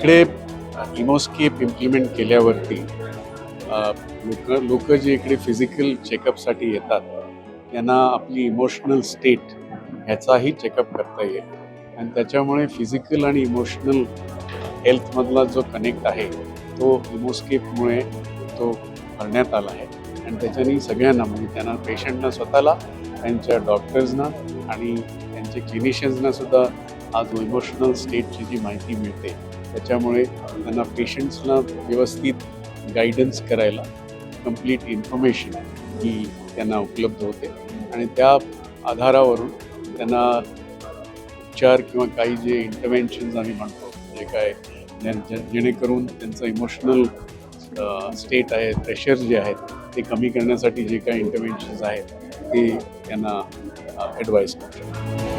इकडे इमोस्केप इम्प्लिमेंट केल्यावरती लोक लोक जे इकडे फिजिकल चेकअपसाठी येतात त्यांना आपली इमोशनल स्टेट ह्याचाही चेकअप करता येईल. आणि त्याच्यामुळे फिजिकल आणि इमोशनल हेल्थमधला जो कनेक्ट आहे तो इमोस्केपमुळे तो करण्यात आला आहे. आणि त्याच्याने सगळ्यांना म्हणजे त्यांना पेशंटना स्वतःला त्यांच्या डॉक्टर्सना आणि त्यांचे क्लिनिशियन्सना सुद्धा आज इमोशनल स्टेटची जी माहिती मिळते त्याच्यामुळे त्यांना पेशंट्सना व्यवस्थित गायडन्स करायला कंप्लीट इन्फॉर्मेशन ही त्यांना उपलब्ध होते. आणि त्या आधारावरून त्यांना उपचार किंवा काही जे इंटरव्हेन्शन्स आम्ही म्हणतो जे काय जेणेकरून त्यांचं इमोशनल स्टेट आहे प्रेशर जे आहेत ते कमी करण्यासाठी जे काही इंटरव्हेन्शन्स आहेत ते त्यांना ॲडवाईस करतो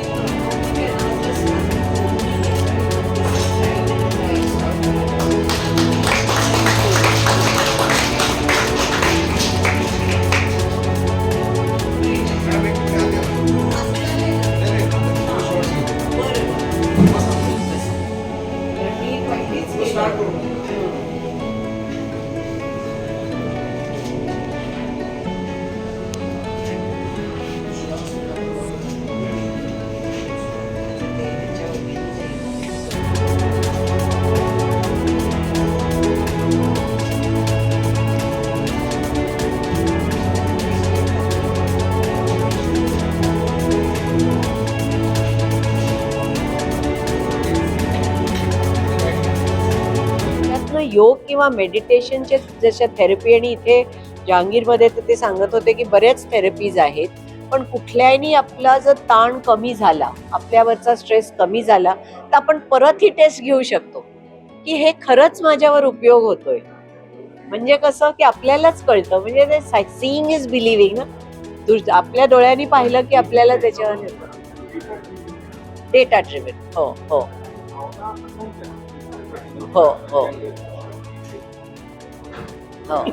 किंवा मेडिटेशनचे जशा थेरपी आणि इथे जहांगीरमध्ये तर ते सांगत होते की बऱ्याच थेरपीज आहेत पण कुठल्याही आपला जर ताण कमी झाला आपल्यावरचा स्ट्रेस कमी झाला तर आपण परत ही टेस्ट घेऊ शकतो. की हे खरंच माझ्यावर उपयोग होतोय. म्हणजे कसं की आपल्यालाच कळतं म्हणजे ते सीइंग इज बिलिव्हिंग ना. आपल्या डोळ्यांनी पाहिलं की आपल्याला त्याच्यावर डेटा ड्रिव्हन हो हो. हो हो. हो.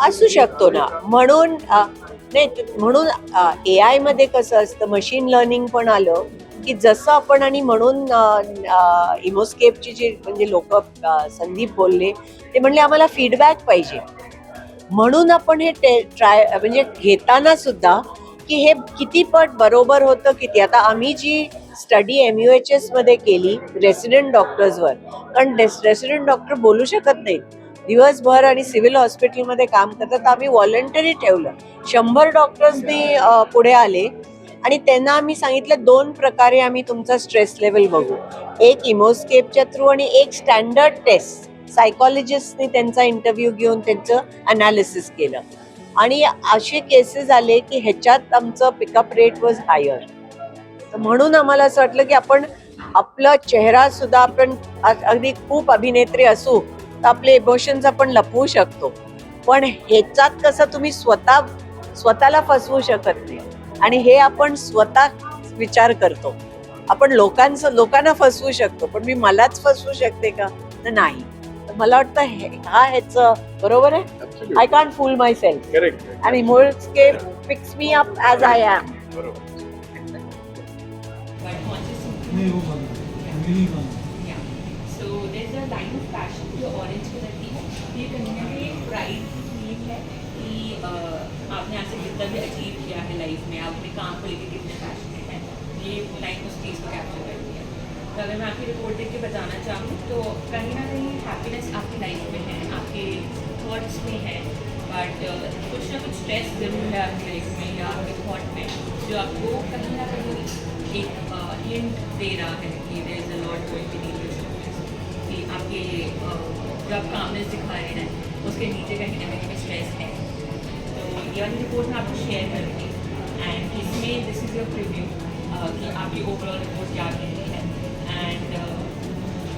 असू शकतो ना. म्हणून नाही म्हणून ए आयमध्ये कसं असतं मशीन लर्निंग पण आलं की जसं आपण आणि म्हणून इमोस्केपची जे म्हणजे लोक संदीप बोलले ते म्हणले आम्हाला फीडबॅक पाहिजे. म्हणून आपण हे ट्राय म्हणजे घेताना सुद्धा की हे किती पट बरोबर होतं किती? आता आम्ही जी स्टडी एम यू एच एसमध्ये केली रेसिडेंट डॉक्टर्सवर कारण रेसिडेंट डॉक्टर बोलू शकत नाहीत. दिवसभर आणि सिव्हिल हॉस्पिटलमध्ये काम करतात तर आम्ही व्हॉलंटरी ठेवलं. शंभर डॉक्टर्सनी पुढे आले. आणि त्यांना आम्ही सांगितलं दोन प्रकारे आम्ही तुमचा स्ट्रेस लेवल बघू. एक इमोस्केपच्या थ्रू आणि एक स्टँडर्ड टेस्ट सायकॉलॉजिस्टनी त्यांचा इंटरव्ह्यू घेऊन त्यांचं अनालिसिस केलं. आणि असे केसेस आले की ह्याच्यात आमचं पिकअप रेट वॉज हायर म्हणून आम्हाला असं वाटलं की आपण आपला चेहरा सुद्धा आपण अगदी खूप अभिनेत्री असू तर आपले इमोशन्स आपण लपवू शकतो. पण ह्याच्यात कसं तुम्ही स्वतः स्वतःला फसवू शकत नाही. आणि हे आपण स्वतः विचार करतो. आपण लोकांचं लोकांना फसवू शकतो. पण मी मलाच फसवू शकते का? तर नाही. तर मला वाटतं हे- हा ह्याचं बरोबर आहे? I can't fool myself correct आणि मोल्सकेप picks me up as I am बरोबर नहीं वो बंद है बंद Yeah. So there's a line of passion जो ऑरेंज कलर की ये कहीं ना कहीं प्राइड फील है कि uh, आपने आज तक जितना भी अचीव किया है लाइफ में आप अपने काम को लेकर कितने पैशनेट हैं ये लाइन उस चीज़ को कैप्चर करती है तो अगर मैं आपकी रिपोर्ट देख के बताना चाहूँ तो कहीं ना कहीं हैप्पीनेस आपकी लाइफ में है, आपके थॉट्स में है बट कुछ ना कुछ स्ट्रेस ज़रूर है आपकी लाइफ में या आपके थॉट में, जो आपको कहीं ना कहीं एक हिंट दे रहा है कि there is a lot going beneath कि आपके जो आप कामनेस दिखा रहे हैं, उसके नीचे कहीं ना कहीं स्ट्रेस है। तो ये वाली रिपोर्ट मैं आपको शेयर करूँगी एंड इसमें दिस इज़ योर प्रिव्यू कि आपकी ओवरऑल रिपोर्ट क्या है।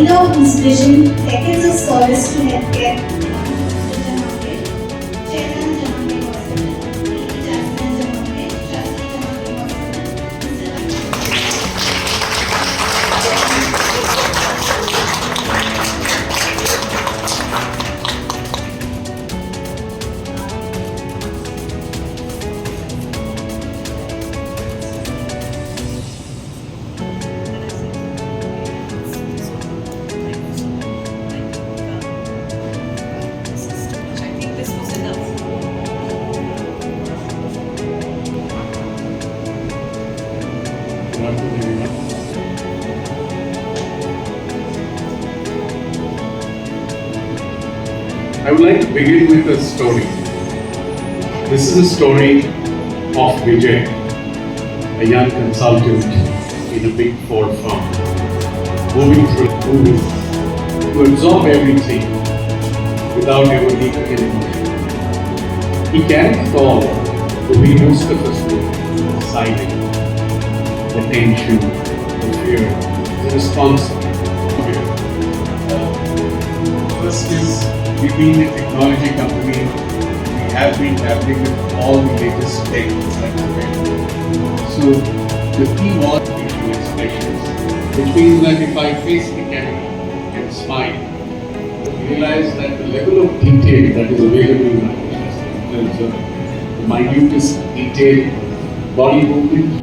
Manila Institution packages service que healthcare I would like to begin with a story. This is a story of Vijay, a young consultant in a big Ford firm, moving through moving to absorb everything without ever leaking an emotion. He carried all the most of us do, silent the tension, the fear, the responsibility. Uh, first is we've been a technology company. We have been dabbling with all the latest tech that's available. So the key was facial expressions, which means that if I face the camera and smile, realize that the level of detail that is available in artificial intelligence, the minutest detail, body movement,